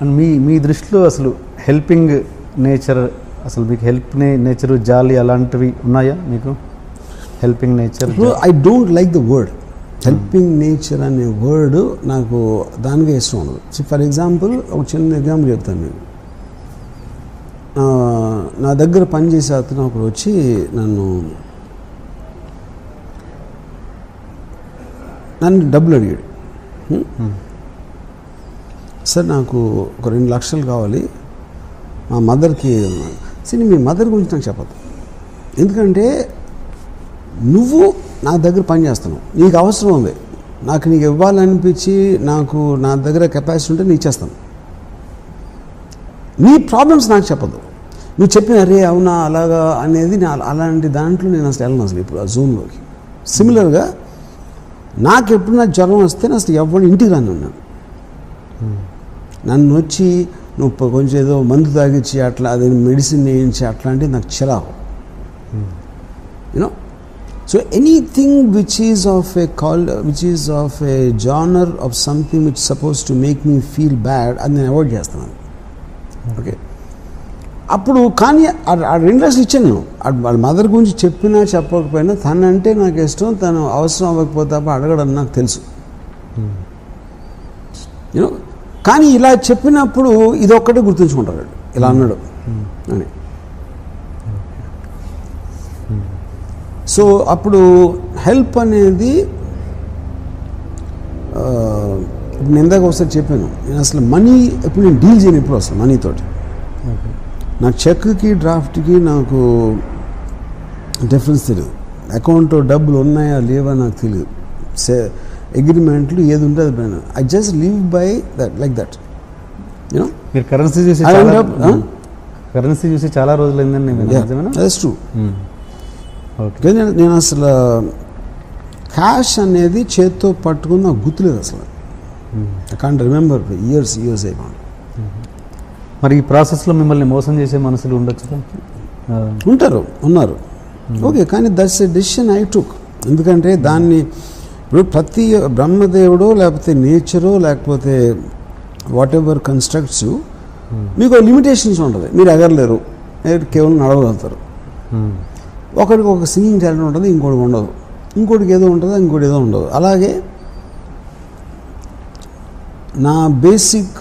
And మీ మీ దృష్టిలో అసలు helping nature అసలు మీకు హెల్ప్ నేచర్ జాలి అలాంటివి ఉన్నాయా మీకు? Helping nature I don't like the word helping nature అనే వర్డ్ నాకు దానిగా ఇష్టం ఉండదు. ఫర్ ఎగ్జాంపుల్ ఒక చిన్న ఎగ్జాంపుల్ చెప్తాను నేను. నా- దగ్గర పనిచేసే అతను ఒకడు వచ్చి నన్ను నన్ను డబ్బులు అడిగాడు. హ్మ్? సార్ నాకు ఒక రెండు లక్షలు కావాలి. మా మదర్కి సరే మీ మదర్ గురించి నాకు చెప్పదు ఎందుకంటే నువ్వు నా దగ్గర పని చేస్తున్నావు. నీకు అవసరం ఉంది. నాకు నీకు ఇవ్వాలనిపించి నాకు నా దగ్గర కెపాసిటీ ఉంటే నీకు ఇచ్చేస్తాను. నీ ప్రాబ్లమ్స్ నాకు చెప్పదు నువ్వు చెప్పిన అరే అవునా అలాగా అనేది అలాంటి దాంట్లో నేను అసలు వెళ్ళను అసలు ఇప్పుడు ఆ జోన్లోకి సిమిలర్గా నాకు ఎప్పుడన్నా జ్వరం వస్తే నేను అసలు ఎవరు ఇంటికి రాను ఉన్నాను hmm. నన్ను వచ్చి నువ్వు కొంచెం ఏదో మందు తాగించి అట్లా అది మెడిసిన్ వేయించి అట్లాంటివి నాకు చిరాకు. You know so anything which is of a call which is of a genre of something which suppose to make me feel bad అది నేను అవాయిడ్ చేస్తున్నాను. ఓకే అప్పుడు కానీ ఆ- రెండు లక్షలు ఇచ్చాను నేను. వాళ్ళ మదర్ గురించి చెప్పినా చెప్పకపోయినా తనంటే నాకు ఇష్టం తను అవసరం అవ్వకపోతే అడగడం నాకు తెలుసు. యూనో కానీ ఇలా చెప్పినప్పుడు ఇది ఒక్కటే గుర్తుంచుకుంటారు. ఇలా అన్నాడు. అని. సో అప్పుడు హెల్ప్ అనేది ఇప్పుడు నేను ఇందాక ఒకసారి చెప్పాను. నేను అసలు మనీ ఇప్పుడు నేను డీల్ చేయను ఎప్పుడు అసలు మనీతోటి. నా చెక్కి డ్రాఫ్ట్కి నాకు డిఫరెన్స్ తెలియదు అకౌంట్లో డబ్బులు ఉన్నాయా లేవా నాకు తెలియదు సే అగ్రిమెంట్లు ఏది ఉంటే అది పైన. I just live by that like that you know మీరు కరెన్సీ చూసి? కరెన్సీ చూసి చాలా ట్రూ ఓకే కానీ నేను- అసలు క్యాష్ అనేది చేత్తో పట్టుకుని నాకు గుర్తులేదు అసలు. I can't remember years years అయిపోయింది మరి ఈ ప్రాసెస్లో మిమ్మల్ని మోసం చేసే మనసులు ఉండొచ్చు ఉంటారు ఉన్నారు. ఓకే కానీ that's a decision I took ఎందుకంటే దాన్ని ఇప్పుడు ప్రతి బ్రహ్మదేవుడో లేకపోతే నేచరో లేకపోతే వాట్ ఎవర్ కన్స్ట్రక్ట్స్ మీకు లిమిటేషన్స్ ఉంటుంది. మీరు ఎగరలేరు. కేవలం నడవగలుగుతారు. ఉమ్, ఒకడికి ఒక సింగింగ్ టాలెంట్ ఉంటుంది ఇంకోటికి ఉండదు. ఇంకోటికి ఏదో ఉంటుంది ఇంకోటి ఏదో ఉండదు. అలాగే నా బేసిక్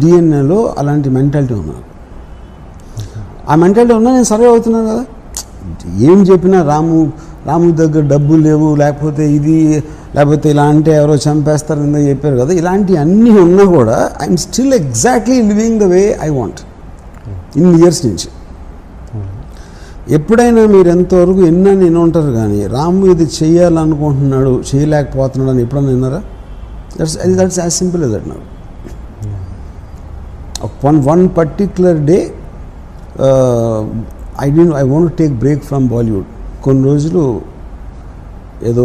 డిఎన్ఏలో అలాంటి మెంటాలిటీ ఉన్నారు ఆ మెంటాలిటీ ఉన్నా నేను సర్వే అవుతున్నాను కదా. ఏం చెప్పినా రాము రాము దగ్గర డబ్బులు లేవు లేకపోతే ఇది లేకపోతే ఇలా అంటే ఎవరో చంపేస్తారని చెప్పారు కదా ఇలాంటి అన్నీ ఉన్నా కూడా I'm still exactly living the way I want in years నుంచి. ఎప్పుడైనా మీరు ఎంతవరకు ఎన్నని ఎన్ని ఉంటారు కానీ రాము ఇది చేయాలనుకుంటున్నాడు చేయలేకపోతున్నాడు అని ఎప్పుడన్నా విన్నారా? That's that's as simple is that నాకు one one particular day I'd I want take break from Bollywood కొన్ని రోజులు ఏదో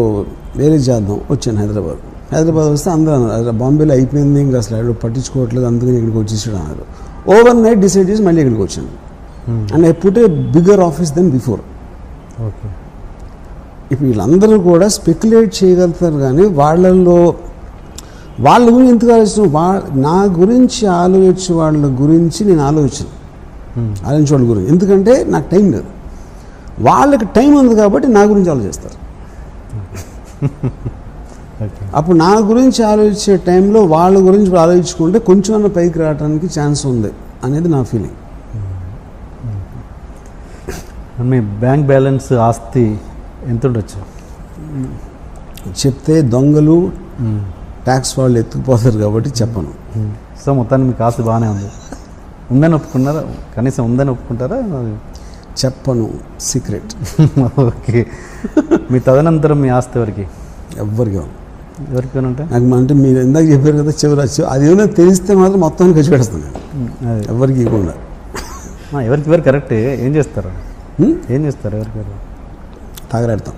వేరే చేద్దాం వచ్చాను హైదరాబాద్. హైదరాబాద్ వస్తే అందరూ అన్నారు "అరే, బాంబేలో అయిపోయింది ఇంకా అసలు ఎవరు పట్టించుకోవట్లేదు అందుకని ఇక్కడికి వచ్చేసాడు అన్నారు. ఓవర్ నైట్ డిసైడ్ చేసి మళ్ళీ ఇక్కడికి వచ్చాను and I put a bigger office then before okay. ఇప్పుడు వీళ్ళందరూ కూడా స్పెక్యులేట్ చేయగలుగుతారు కానీ వాళ్ళల్లో వాళ్ళ గురించి ఎందుకు ఆలోచన వా నా గురించి ఆలోచించే వాళ్ళ గురించి నేను ఆలోచించను ఉమ్, ఆలోచించే వాళ్ళ గురించి. ఎందుకంటే నాకు టైం లేదు. వాళ్ళకి టైం ఉంది కాబట్టి నా గురించి ఆలోచిస్తారు. అప్పుడు నా గురించి ఆలోచించే టైంలో వాళ్ళ గురించి ఆలోచించుకుంటే కొంచెం పైకి రావడానికి ఛాన్స్ ఉంది అనేది నా ఫీలింగ్ మీ బ్యాంక్ బ్యాలెన్స్ ఆస్తి ఎంత ఉండొచ్చు చెప్తే దొంగలు ట్యాక్స్ వాళ్ళు ఎత్తుకుపోతారు కాబట్టి చెప్పను. సో మొత్తానికి మీకు ఆస్తి బాగానే ఉంది. ఉందని ఒప్పుకున్నారా? కనీసం ఉందని ఒప్పుకుంటారా? చెప్పను సీక్రెట్ ఓకే. మీ తదనంతరం మీ ఆస్తి ఎవరికి? ఎవ్వరికి ఎవరికి అంటే? నాకు అంటే మీరు ఇందాక చెప్పారు కదా చివరి వచ్చి అది ఏమైనా తెలిస్తే మాత్రం మొత్తం ఖర్చు పెడతాను నేను. అది. ఎవరికి ఇవ్వకుండా. ఎవరికి ఎవరు కరెక్టే. ఏం చేస్తారు? ఏం చేస్తారు ఎవరికి ఎవరు తాగరాడతాం.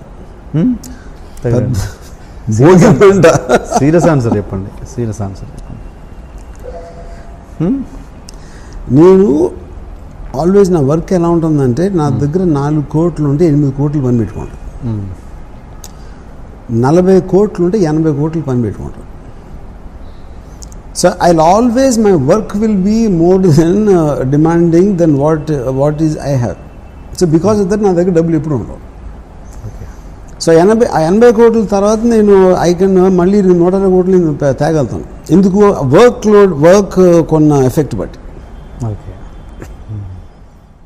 సీరియస్ ఆన్సర్ చెప్పండి. సీరియస్ ఆన్సర్ చెప్పండి? నేను ఆల్వేస్ నా వర్క్ ఎలా ఉంటుందంటే నా దగ్గర నాలుగు కోట్లు ఉంటే ఎనిమిది కోట్లు పని పెట్టుకుంటాను హ్మ్. నలభై కోట్లు ఉంటే ఎనభై కోట్లు పని పెట్టుకుంటాను so I always my work will be more than demanding then what what is I have so because of that నా దగ్గర డబ్బులు ఎప్పుడు ఉండవు. సో ఎనభై ఆ ఎనభై కోట్ల తర్వాత నేను ఐ కెన్ మళ్ళీ నూట ఇరవై కోట్లు నేను తేగలుగుతాను ఎందుకు? వర్క్ లోడ్ వర్క్ కొన్న ఎఫెక్ట్ బట్టి. ఓకే